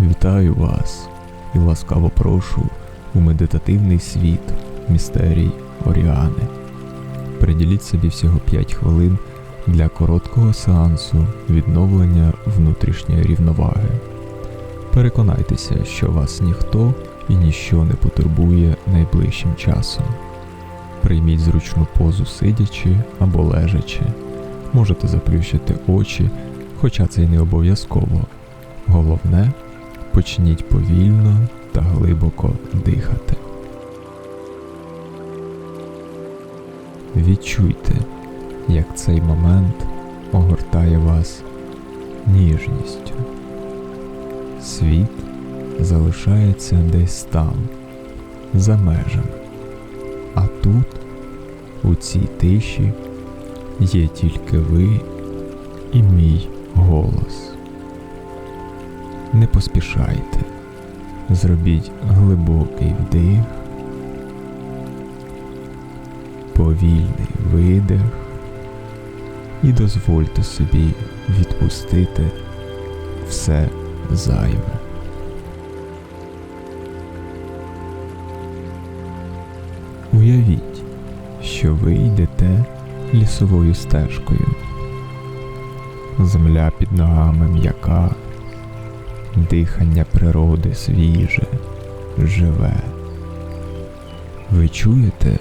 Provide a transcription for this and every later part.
Вітаю вас і ласкаво прошу у медитативний світ містерій Оріани. Приділіть собі всього 5 хвилин для короткого сеансу відновлення внутрішньої рівноваги. Переконайтеся, що вас ніхто і ніщо не потурбує найближчим часом. Прийміть зручну позу сидячи або лежачи. Можете заплющити очі, хоча це й не обов'язково. Головне, почніть повільно та глибоко дихати. Відчуйте, як цей момент огортає вас ніжністю. Світ залишається десь там, за межами. А тут, у цій тиші, є тільки ви і мій голос. Не поспішайте, зробіть глибокий вдих, повільний видих і дозвольте собі відпустити все зайве. Уявіть, що ви йдете лісовою стежкою. Земля під ногами м'яка, дихання природи свіже, живе. Ви чуєте,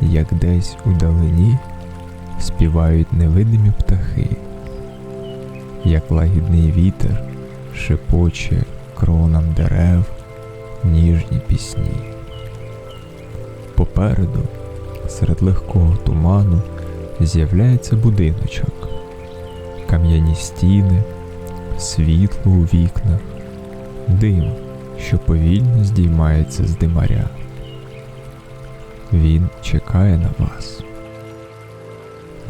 як десь у далині співають невидимі птахи, як лагідний вітер шепоче кронам дерев ніжні пісні. Попереду, серед легкого туману, з'являється будиночок, кам'яні стіни, світло у вікнах, дим, що повільно здіймається з димаря. Він чекає на вас.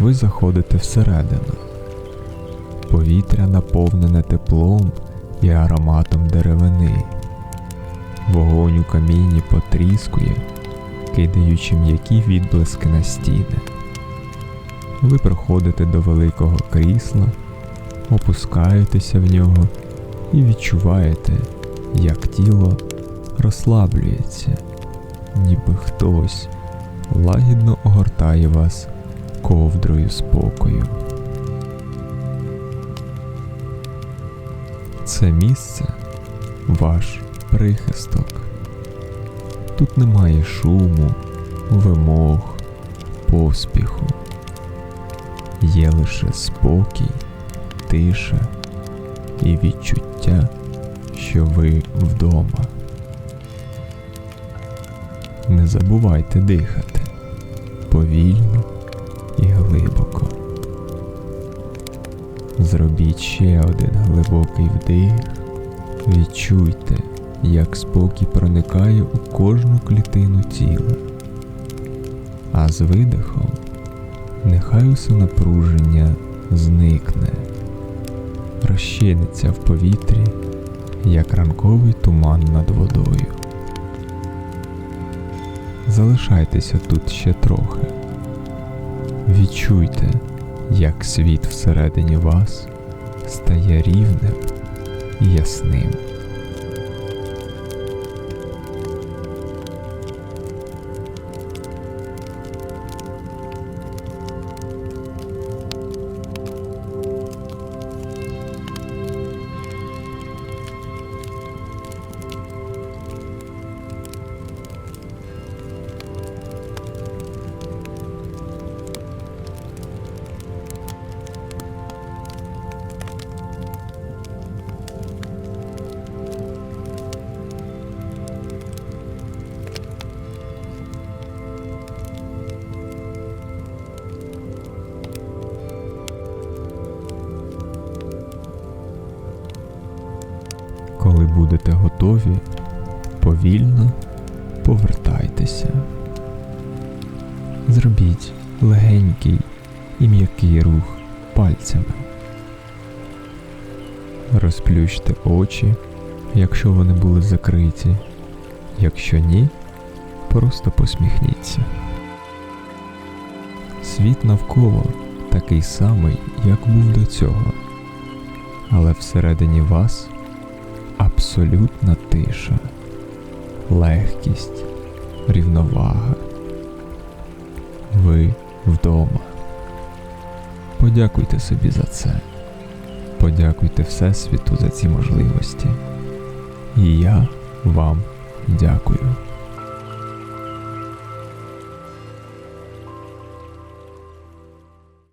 Ви заходите всередину. Повітря наповнене теплом і ароматом деревини. Вогонь у каміні потріскує, кидаючи м'які відблиски на стіни. Ви приходите до великого крісла, опускаєтеся в нього і відчуваєте, як тіло розслаблюється, ніби хтось лагідно огортає вас ковдрою спокою. Це місце ваш прихисток. Тут немає шуму, вимог, поспіху. Є лише спокій, тиша і відчуття, що ви вдома. Не забувайте дихати повільно і глибоко. Зробіть ще один глибокий вдих, відчуйте, як спокій проникає у кожну клітину тіла, а з видихом нехай усе напруження зникне, розчиниться в повітрі, як ранковий туман над водою. Залишайтеся тут ще трохи. Відчуйте, як світ всередині вас стає рівним і ясним. Будете готові, повільно повертайтеся. Зробіть легенький і м'який рух пальцями. Розплющте очі, якщо вони були закриті. Якщо ні, просто посміхніться. Світ навколо такий самий, як був до цього, але всередині вас абсолютна тиша, легкість, рівновага. Ви вдома. Подякуйте собі за це. Подякуйте Всесвіту за ці можливості. І я вам дякую.